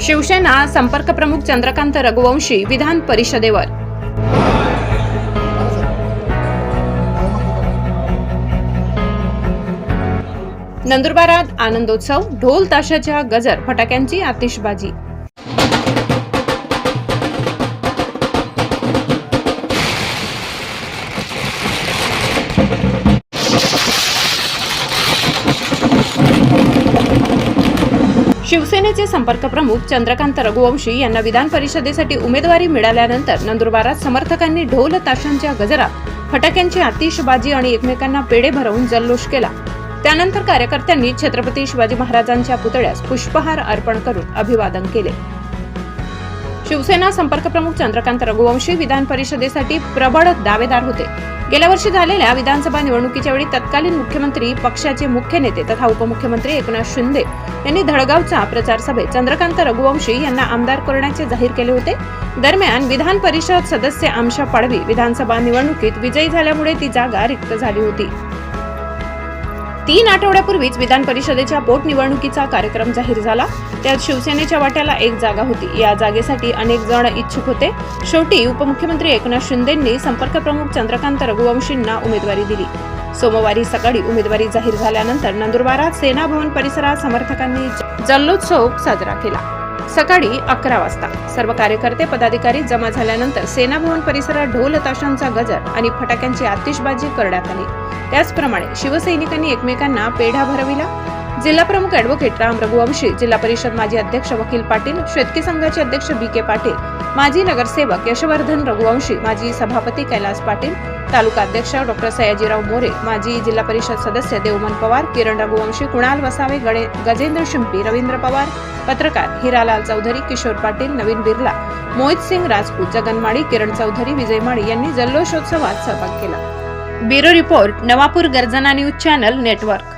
शिवसेना संपर्क प्रमुख चंद्रकांत रघुवंशी विधान परिषदेवर. नंदुरबारात आनंदोत्सव ढोल ताशाच्या गजर फटाक्यांची आतिषबाजी. शिवसेनेचे संपर्क प्रमुख चंद्रकांत रघुवंशी यांना विधान परिषदेसाठी उमेदवारी मिळाल्यानंतर नंदुरबारात समर्थकांनी ढोल ताशांच्या गजरात फटाक्यांची आतिषबाजी आणि एकमेकांना पेढे भरवून जल्लोष केला. त्यानंतर कार्यकर्त्यांनी छत्रपती शिवाजी महाराजांच्या पुतळ्यास पुष्पहार अर्पण करून अभिवादन केले. शिवसेना संपर्क प्रमुख चंद्रकांत रघुवंशी विधान परिषदेसाठी प्रबळ दावेदार होते. गेल्या वर्षी झालेल्या विधानसभा निवडणुकीच्या वेळी तत्कालीन मुख्यमंत्री पक्षाचे मुख्य नेते तथा उपमुख्यमंत्री एकनाथ शिंदे यांनी धडगावचा प्रचार सभेत चंद्रकांत रघुवंशी यांना आमदार करण्याचे जाहीर केले होते. दरम्यान विधान परिषद सदस्य आमशा पाडवी विधानसभा निवडणुकीत विजयी झाल्यामुळे ती जागा रिक्त झाली होती. तीन आठवड्यापूर्वीच विधान परिषदेच्या पोटनिवडणुकीचा कार्यक्रम जाहीर झाला. त्यात शिवसेनेच्या वाट्याला एक जागा होती. या जागेसाठी अनेक जण इच्छुक होते. शेवटी उपमुख्यमंत्री एकनाथ शिंदेंनी संपर्क प्रमुख चंद्रकांत रघुवंशींना उमेदवारी दिली. सोमवारी सकाळी उमेदवारी जाहीर झाल्यानंतर नंदुरबारात सेना भवन परिसरात समर्थकांनी जल्लोत्सव साजरा केला. सकाळी अकरा वाजता सर्व कार्यकर्ते पदाधिकारी जमा झाल्यानंतर सेना भवन परिसरात ढोल ताशांचा गजर आणि फटाक्यांची आतिषबाजी करण्यात आली. त्याचप्रमाणे शिवसैनिकांनी एकमेकांना पेढा भरविला. जिल्हा प्रमुख ॲडव्होकेट राम रघुवंशी जिल्हा परिषद माजी अध्यक्ष वकील पाटील शेतकी संघाचे अध्यक्ष बी के पाटील माजी नगरसेवक यशवर्धन रघुवंशी माजी सभापती कैलास पाटील तालुका अध्यक्ष डॉक्टर सयाजीराव मोरे माजी जिल्हा परिषद सदस्य देवमन पवार किरण रघुवंशी कुणाल वसावे गणे गजेंद्र शिंपी रवींद्र पवार पत्रकार हिरालाल चौधरी किशोर पाटील नवीन बिर्ला मोहित सिंग राजपूत जगन माळी किरण चौधरी विजय माळी यांनी जल्लोषोत्सवात सहभाग केला. ब्युरो रिपोर्ट नवापूर गर्जना न्यूज चॅनल नेटवर्क.